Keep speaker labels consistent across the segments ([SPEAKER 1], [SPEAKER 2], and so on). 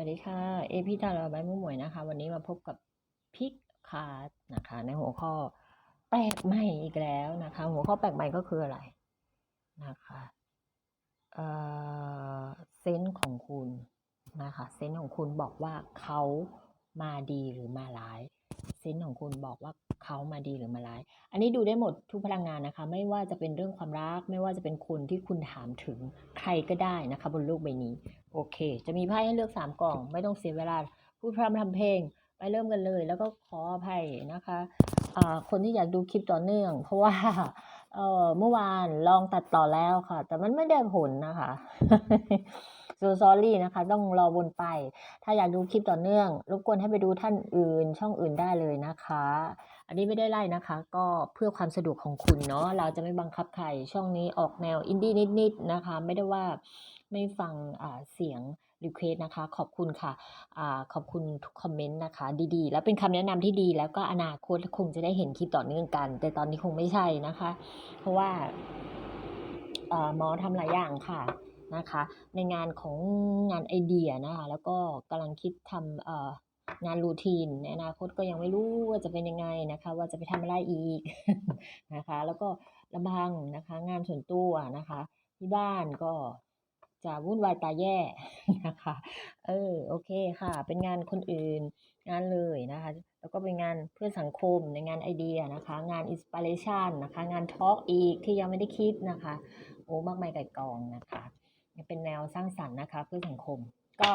[SPEAKER 1] วัสดีค่ะ เอพีตาลาใบมุมหมวยนะคะ วันนี้มาพบกับพิกคาร์ดนะคะ ในหัวข้อแปลกใหม่อีกแล้วนะคะ หัวข้อแปลกใหม่ก็คืออะไรนะคะเอ่อเซนส์ของคุณนะคะเซนส์ของคุณบอกว่าเขามาดีหรือมาร้ายเซนส์ของคุณบอกว่าเขามาดีหรือมาร้าย อันนี้ดูได้หมดทุกพลังงานนะคะ ไม่ว่าจะเป็นเรื่องความรัก ไม่ว่าจะเป็นคนที่คุณถามถึงใครก็ได้นะคะ บนโลกใบนี้ โอเค จะมีไพ่ให้เลือกสามกล่อง ไม่ต้องเสียเวลา พูดพร่ำทำเพลง ไปเริ่มกันเลย แล้วก็ขออภัยนะคะอ่าคนที่อยากดูคลิปต่อเนื่อง เพราะว่าเออเมื่อวานลองตัดต่อแล้วค่ะ แต่มันไม่ได้ผลนะคะ so sorry นะคะ ต้องรอวนไป ถ้าอยากดูคลิปต่อเนื่อง รบกวนให้ไปดูท่านอื่น ช่องอื่นได้เลยนะคะ อันนี้ไม่ได้ไล่นะคะ ก็เพื่อความสะดวกของคุณเนาะเราจะไม่บังคับใครช่องนี้ออกแนวอินดี้นิดๆนะคะ ไม่ได้ว่า ไม่ฟังเสียงรีเควสนะคะ ขอบคุณค่ะอขอบคุณทุกคอมเมนต์นะคะ ดีๆ แล้วเป็นคำแนะนำที่ดี แล้วก็อนาคตคงจะได้เห็นคลิปต่อเนื่องกัน แต่ตอนนี้คงไม่ใช่นะคะ เพราะว่าหมอทำหลายอย่างค่ะนะคะ ในงานของงานไอเดียนะคะ แล้วก็กำลังคิดทำงานรูทีนในอนาคตก็ยังไม่รู้ว่าจะเป็นยังไงนะคะ ว่าจะไปทำอะไรอีกนะคะ แล้วก็ลำพังนะคะ งานส่วนตัวนะคะ ที่บ้านก็ จะวุ่นวายตาแย่นะคะ เออโอเคค่ะ เป็นงานคนอื่นงานเลยนะคะ แล้วก็เป็นงานเพื่อสังคมในงานไอเดียนะคะ งานอินสปิเรชันนะคะ งานทอล์กอีกที่ยังไม่ได้คิดนะคะ โอ้มากมายไก่กองนะคะเป็นแนวสร้างสรรค์นะคะ เพื่อสังคมก็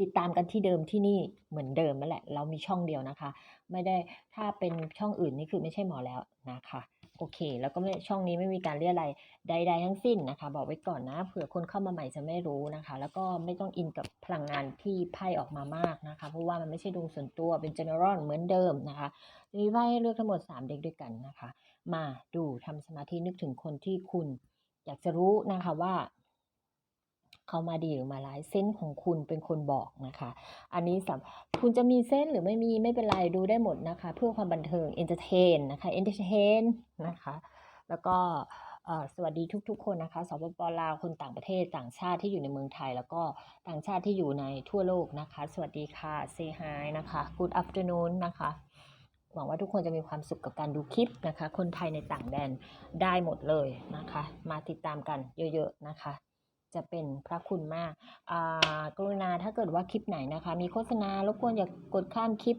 [SPEAKER 1] ติดตามกันที่เดิมที่นี่เหมือนเดิมนั่นแหละ เรามีช่องเดียวนะคะ ไม่ได้ถ้าเป็นช่องอื่นนี่คือไม่ใช่หมอแล้วนะคะโอเค แล้วก็ไม่ช่องนี้ไม่มีการเรียอะไรใด ๆ ทั้งสิ้นนะคะ บอกไว้ก่อนนะเผื่อคนเข้ามาใหม่จะไม่รู้นะคะ แล้วก็ไม่ต้องอินกับพลังงานที่ไพ่ออกมามากนะคะ เพราะว่ามันไม่ใช่ดวงส่วนตัวเป็น general เหมือนเดิมนะคะมีไพ่เลือกทั้งหมด 3 เด็กด้วยกันนะคะ มาดูทำสมาธินึกถึงคนที่คุณอยากจะรู้นะคะว่า เขามาดีหรือมาร้ายเส้นของคุณเป็นคนบอกนะคะ อันนี้สำคุณจะมีเส้นหรือไม่มีไม่เป็นไรดูได้หมดนะคะ เพื่อความบันเทิง entertain นนะคะ entertain นนะคะ แล้วก็สวัสดีทุกๆ คนนะคะสปปลาวคนต่างประเทศต่างชาติที่อยู่ในเมืองไทย แล้วก็ต่างชาติที่อยู่ในทั่วโลกนะคะ สวัสดีค่ะ say hi นะคะ good afternoon นะคะ หวังว่าทุกคนจะมีความสุขกับการดูคลิปนะคะ คนไทยในต่างแดนได้หมดเลยนะคะ มาติดตามกันเยอะๆนะคะ จะเป็นพระคุณมากกรุณาถ้าเกิดว่าคลิปไหนนะคะ มีโฆษณารบกวนอย่ากดข้ามคลิป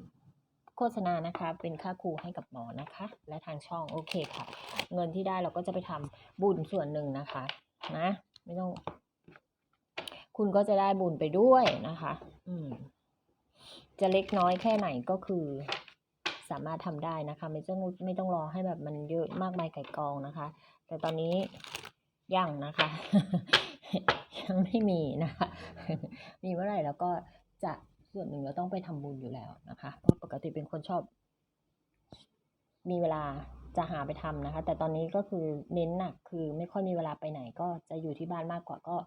[SPEAKER 1] โฆษณานะคะ เป็นค่าครูให้กับหมอนะคะ และทางช่องโอเคค่ะ เงินที่ได้เราก็จะไปทำบุญส่วนหนึ่งนะคะ นะ ไม่ต้อง คุณก็จะได้บุญไปด้วยนะคะ อืม จะเล็กน้อยแค่ไหนก็คือสามารถทำได้นะคะ ไม่ต้องไม่ต้องรอให้แบบมันเยอะมากมายไก่กองนะคะ แต่ตอนนี้ยังนะคะ ยังไม่มีนะคะ มีเมื่อไหร่แล้วก็จะส่วนหนึ่งเราต้องไปทำบุญอยู่แล้วนะคะ เพราะปกติเป็นคนชอบ มีเวลาจะหาไปทำนะคะ แต่ตอนนี้ก็คือเน้นหนักคือไม่ค่อยมีเวลาไปไหน ก็จะอยู่ที่บ้านมากกว่าก็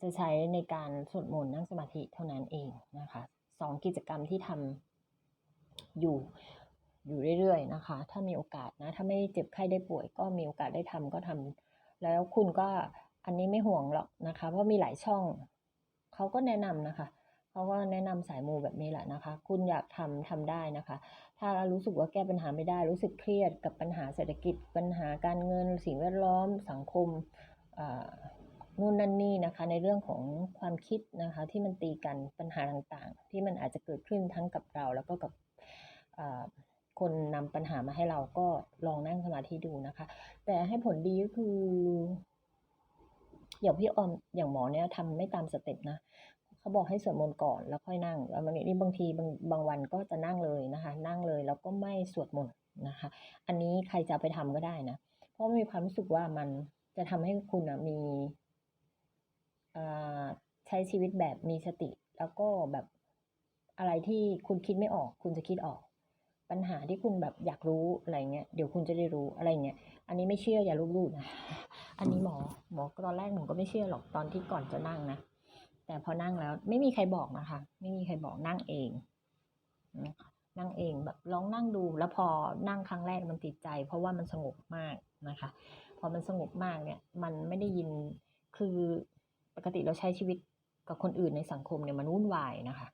[SPEAKER 1] จะใช้ในการสวดมนต์นั่งสมาธิเท่านั้นเองนะคะสองกิจกรรมที่ทำอยู่อยู่เรื่อยๆนะคะ ถ้ามีโอกาสนะ ถ้าไม่เจ็บไข้ได้ป่วย ก็มีโอกาสได้ทำก็ทำ แล้วคุณก็อันนี้ไม่ห่วงหรอกนะคะ เพราะมีหลายช่องเขาก็แนะนำนะคะเขาก็แนะนำสายมูแบบนี้แหละนะคะ คุณอยากทำทำได้นะคะ ถ้ารู้สึกว่าแก้ปัญหาไม่ได้ รู้สึกเครียดกับปัญหาเศรษฐกิจ ปัญหาการเงิน สิ่งแวดล้อม สังคมอ่านู่นนั่นนี่นะคะ ในเรื่องของความคิดนะคะ ที่มันตีกันปัญหาต่างๆ ที่มันอาจจะเกิดขึ้นทั้งกับเราแล้วก็กับอ่า คนนำปัญหามาให้เราก็ลองนั่งสมาธิดูนะคะ แต่ให้ผลดีก็คือ อย่างพี่ออมอย่างหมอเนี่ยทำไม่ตามสเต็ปนะเขาบอกให้สวดมนต์ก่อนแล้วค่อยนั่ง แล้วบางทีบางทีบางบางวันก็จะนั่งเลยนะคะ นั่งเลยแล้วก็ไม่สวดมนต์นะคะ อันนี้ใครจะไปทำก็ได้นะ เพราะมีความรู้สึกว่ามันจะทำให้คุณนะมีใช้ชีวิตแบบมีสติ แล้วก็แบบอะไรที่คุณคิดไม่ออก คุณจะคิดออก ปัญหาที่คุณแบบอยากรู้อะไรเงี้ยเดี๋ยวคุณจะได้รู้อะไรเงี้ยอันนี้ไม่เชื่ออย่าลบหลู่นะอันนี้หมอหมอตอนแรกหนูก็ไม่เชื่อหรอกตอนที่ก่อนจะนั่งนะแต่พอนั่งแล้วไม่มีใครบอกนะคะ ไม่มีใครบอกนั่งเองนะคะนั่งเองแบบลองนั่งดูแล้วพอนั่งครั้งแรกมันติดใจ เพราะว่ามันสงบมากนะคะ พอมันสงบมากเนี่ย มันไม่ได้ยินคือปกติเราใช้ชีวิตกับคนอื่นในสังคมเนี่ยมันวุ่นวายนะคะ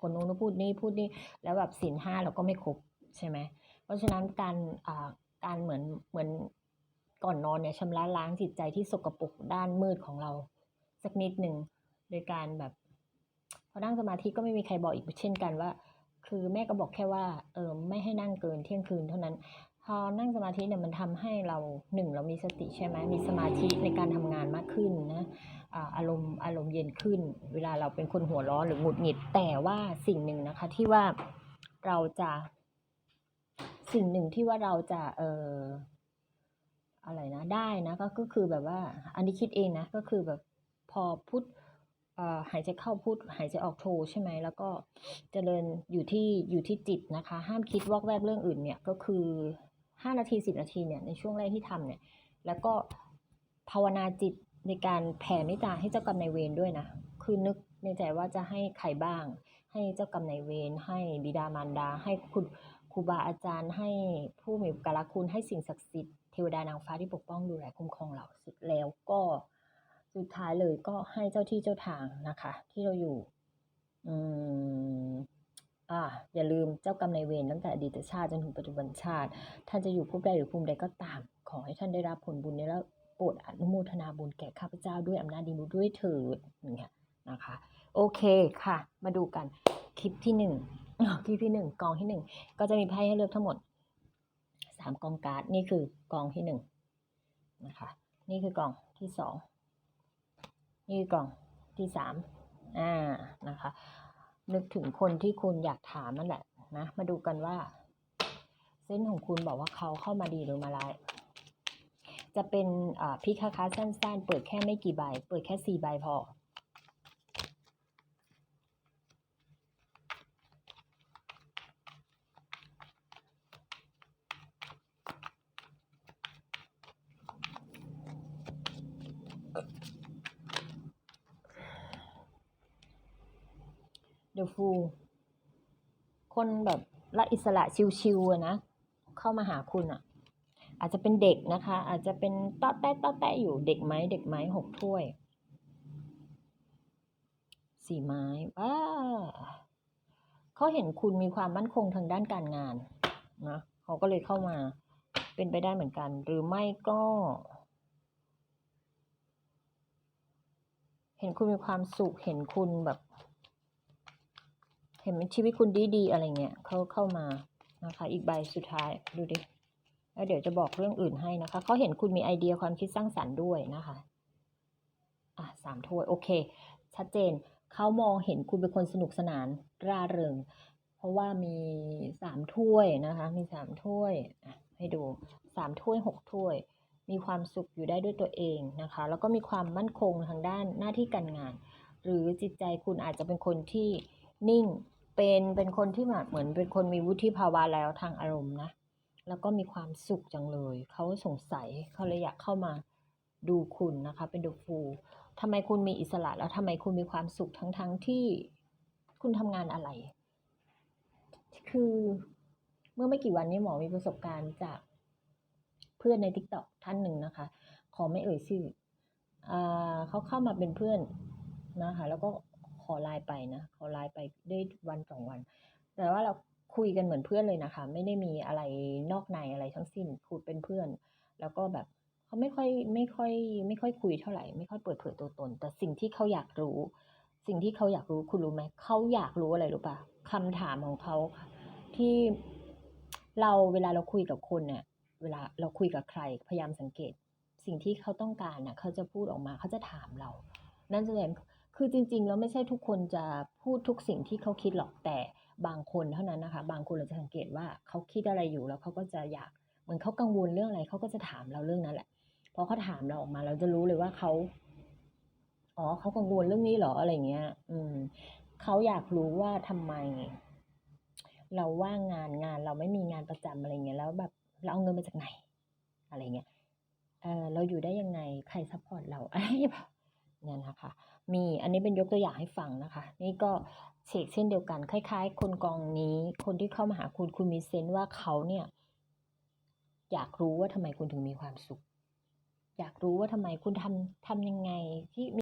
[SPEAKER 1] คนนู้นพูดนี่พูดนี่แล้วแบบศีลห้าเราก็ไม่ครบใช่ไหมเพราะฉะนั้นการอ่าการเหมือนเหมือนก่อนนอนเนี่ยชำระล้างจิตใจที่สกปรกด้านมืดของเรา สักนิดหนึ่งโดยการแบบพอนั่งสมาธิก็ไม่มีใครบอกอีกเช่นกันว่า คือแม่ก็บอกแค่ว่าเออไม่ให้นั่งเกินเที่ยงคืนเท่านั้น พอนั่งสมาธิเนี่ยมันทำให้เราหนึ่งเรามีสติใช่ไหมมีสมาธิในการทำงานมากขึ้นนะอารมณ์อารมณ์เย็นขึ้น เวลาเราเป็นคนหัวร้อนหรือหงุดหงิดแต่ว่าสิ่งหนึ่งนะคะที่ว่าเราจะ สิ่งหนึ่งที่ว่าเราจะเอออะไรนะได้นะก็ก็คือแบบว่า อันนี้คิดเองนะก็คือแบบพอพุทหายใจเข้าพุทหายใจออกโทใช่ไหมแล้วก็เจริญอยู่ที่อยู่ที่จิตนะคะ ห้ามคิดวอกแวกเรื่องอื่นเนี่ยก็คือ ห้านาทีสิบนาทีเนี่ยในช่วงแรกที่ทำเนี่ยแล้วก็ภาวนาจิตในการแผ่เมตตาให้เจ้ากรรมนายเวรด้วยนะคือนึกในใจว่าจะให้ใครบ้าง ให้เจ้ากรรมนายเวรให้บิดามารดา ให้คุณครูบาอาจารย์ ให้ผู้มีอุการคุณให้สิ่งศักดิ์สิทธิ์เทวดานางฟ้าที่ปกป้องดูแลคุ้มครองเราสร็จแล้วก็สุดท้ายเลยก็ให้เจ้าที่เจ้าทางนะคะ ที่เราอยู่ อืม อ่าอย่าลืมเจ้ากรรมนายเวรตั้งแต่อดีตชาติจนถึงปัจจุบันชาติ ท่านจะอยู่ภพใดหรือภูมิใดก็ตาม ขอให้ท่านได้รับผลบุญนี้แล้วโปรดอนุโมทนาบุญแก่ข้าพเจ้าด้วยอำนาจดีบุญด้วยเถิดอย่างเงี้ยนะคะ โอเคค่ะ มาดูกันคลิปที่หนึ่งคลิปที่หนึ่งกองที่หนึ่งก็จะมีไพ่ให้เลือกทั้งหมดสามกองการ์ดนี่คือกองที่หนึ่งนะคะนี่คือกองที่สองนี่คือกองที่สามอ่านะคะ นึกถึงคนที่คุณอยากถามนั่นแหละนะ มาดูกันว่า เส้นของคุณบอกว่าเขาเข้ามาดีหรือมาร้ายจะเป็นพิคาคาสั้นๆ เปิดแค่ไม่กี่ใบ เปิดแค่สี่ใบพอ เด e f ฟูคนแบบละอิสระชิวๆอะนะ เข้ามาหาคุณอะอาจจะเป็นเด็กนะคะ อาจจะเป็นต้อแต้ต้อแต้อยู่เด็กไหมเด็กไหมหกถ้วย สี่ไม้ว้าเขาเห็นคุณมีความมั่นคงทางด้านการงานนะเขาก็เลยเข้ามาเป็นไปได้เหมือนกัน หรือไม่ก็ เห็นคุณมีความสุขเห็นคุณแบบ ห็นชีวิตคุณดีๆอะไรเงี้ยเขาเข้ามานะคะ อีกใบสุดท้ายดูดิแล้วเดี๋ยวจะบอกเรื่องอื่นให้นะคะเขาเห็นคุณมีไอเดียความคิดสร้างสรรค์ด้วยนะคะอะสามถ้วยโอเค ชัดเจนเขามองเห็นคุณเป็นคนสนุกสนานร่าเริง เพราะว่ามีสามถ้วยนะคะ มีสามถ้วยให้ดูสามถ้วยหกถ้วย มีความสุขอยู่ได้ด้วยตัวเองนะคะ แล้วก็มีความมั่นคงทางด้านหน้าที่การงาน หรือจิตใจคุณอาจจะเป็นคนที่นิ่ง เป็นเป็นคนที่แบบเหมือนเป็นคนมีวุฒิภาวะแล้วทางอารมณ์นะแล้วก็มีความสุขจังเลย เขาสงสัยเขาเลยอยากเข้ามาดูคุณนะคะ เป็นดูฟูทำไมคุณมีอิสระแล้วทำไมคุณมีความสุขทั้งทั้งที่คุณทำงานอะไร คือเมื่อไม่กี่วันนี้หมอมีประสบการณ์จากเพื่อนในทิกตอกท่านหนึ่งนะคะ ขอไม่เอ่ยชื่ออเขาเข้ามาเป็นเพื่อนนะคะ แล้วก็ อไลน์ไปนะขอไลน์ไปได้วันสองวัน แต่ว่าเราคุยกันเหมือนเพื่อนเลยนะคะ ไม่ได้มีอะไรนอกในอะไรทั้งสิ้นคุยเป็นเพื่อน แล้วก็แบบเขาไม่ค่อยไม่ค่อย ไม่ค่อยคุยเท่าไหร่ ไม่ค่อยเปิดเผยตัวตน แต่สิ่งที่เขาอยากรู้ สิ่งที่เขาอยากรู้คุณรู้ไหมเขาอยากรู้อะไรรู้ปะคำถามของเขาที่เราเวลาเราคุยกับคนเนี่ย เวลาเราคุยกับใครพยายามสังเกต สิ่งที่เขาต้องการน่ะเขาจะพูดออกมาเขาจะถามเรา นั่นแสดง คือจริง ๆ แล้วไม่ใช่ทุกคนจะพูดทุกสิ่งที่เขาคิดหรอกแต่บางคนเท่านั้นนะคะ บางคนเราจะสังเกตว่าเขาคิดอะไรอยู่แล้วเขาก็จะอยากเหมือนเขากังวลเรื่องอะไรเขาก็จะถามเราเรื่องนั้นแหละพอเขาถามเราออกมาเราจะรู้เลยว่าเขาอ๋อเขากังวลเรื่องนี้หรออะไรเงี้ย อืมเขาอยากรู้ว่าทำไม เราว่างงานงานเราไม่มีงานประจำอะไรเงี้ยแล้วแบบเราเอาเงินมาจากไหน อะไรเงี้ยเออเราอยู่ได้ยังไงใครซัพพอร์ตเราอะไรแบบ เนี่ยนะคะ มีอันนี้เป็นยกตัวอย่างให้ฟังนะคะ นี่ก็เชกเช่นเดียวกัน คล้าย ๆ คนกองนี้ คนที่เข้ามาหาคุณคุณมีเซนต์ว่าเขาเนี่ย อยากรู้ว่าทำไมคุณถึงมีความสุข อยากรู้ว่าทำไมคุณทำทำยังไงที่